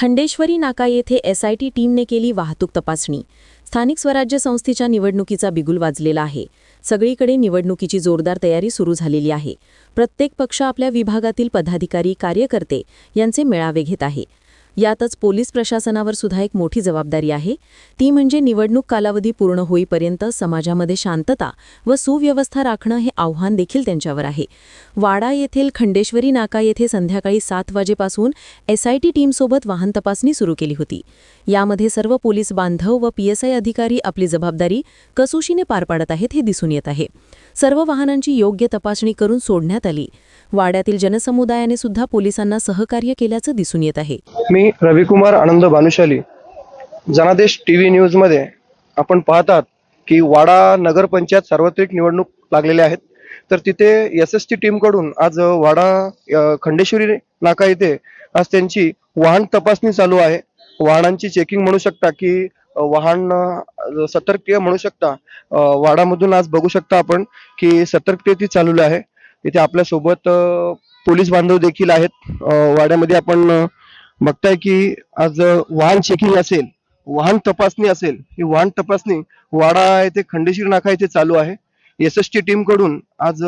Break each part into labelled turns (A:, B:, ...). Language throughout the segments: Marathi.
A: खंडेश्वरी नाका येथे एसआयटी टीमने केली वाहतूक तपासणी. स्थानिक स्वराज्य संस्थेच्या निवडणुकीचा बिगुल वाजलेला आहे. सगळीकडे निवडणुकीची जोरदार तयारी सुरू झालेली आहे. प्रत्येक पक्ष आपल्या विभागातील पदाधिकारी कार्यकर्ते यांचे मेळावे घेत आहे. यातच पोलीस प्रशासनावर सुद्धा एक मोठी जबाबदारी आहे. ती म्हणजे निवडणूक कालावधी पूर्ण होईपर्यंत समाजामध्ये शांतता व सुव्यवस्था राखणं हे आव्हान देखील त्यांच्यावर आहे. वाडा येथील खंडेश्वरी नाका येथे संध्याकाळी सात वाजेपासून एसआयटी टीमसोबत वाहन तपासणी सुरू केली होती. यामध्ये सर्व पोलीस बांधव व पीएसआय अधिकारी आपली जबाबदारी कसोशीने पार पाडत आहेत हे दिसून येत आहे. सर्व वाहनांची योग्य तपासणी करून सोडण्यात आली. वाड्यातील जनसमुदायाने सुद्धा पोलिसांना सहकार्य केल्याचं दिसून येत आहे.
B: मी रविकुमार आनंद भानुशाली जनादेश टी व्ही न्यूजमध्ये आपण पाहतात की वाडा नगरपंचायत सार्वत्रिक निवडणूक लागलेल्या आहेत. तर तिथे एस एस टी टीमकडून आज वाडा खंडेश्वरी नाका येथे आज त्यांची वाहन तपासणी चालू आहे. वाहनांची चेकिंग म्हणू शकता की वाहन अ, म्हणू शकता वाडामधून आज बघू शकता आपण की सतर्कतेची चालू आहे. इथे आपल्यासोबत पोलीस बांधव देखील आहेत. वाड्यामध्ये आपण बघताय की आज वाहन चेकिंग असेल वाहन तपासणी असेल ही वाहन तपासणी वाडा येथे खंडेशीर नाका येथे चालू आहे. एस एस टी टीमकडून आज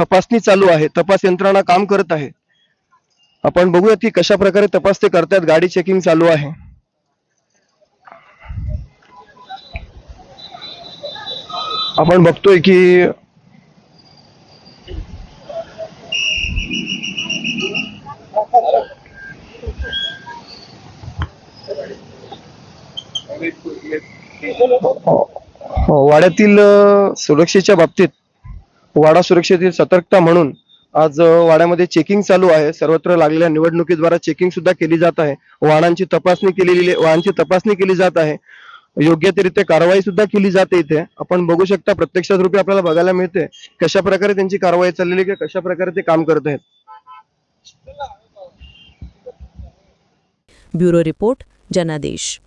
B: तपासणी चालू आहे. तपास यंत्रणा काम करत आहे. आपण बघूयात की कशा प्रकारे तपास ते करतायत गाडी चेकिंग चालू आहे. आपण बघतोय की हो, वाड्यातील सुरक्षेच्या बाबतीत वाडा सुरक्षेतील सतर्कता म्हणून आज वाड्यामध्ये चेकिंग चालू आहे. सर्वत्र लागलेल्या निवडणुकीद्वारा चेकिंग सुद्धा केली जात आहे. वाहनांची तपासणी केलेली वाहनांची तपासणी केली जात आहे. योग्य ते कारवाई सुद्धा केली जाते इथे. आपण बघू शकता प्रत्यक्षात रूपी आपल्याला बघायला मिळते. कशा प्रकारे त्यांची कारवाई चाललेली आहे कशा प्रकारे ते काम करत आहेत.
A: ब्युरो रिपोर्ट जनादेश.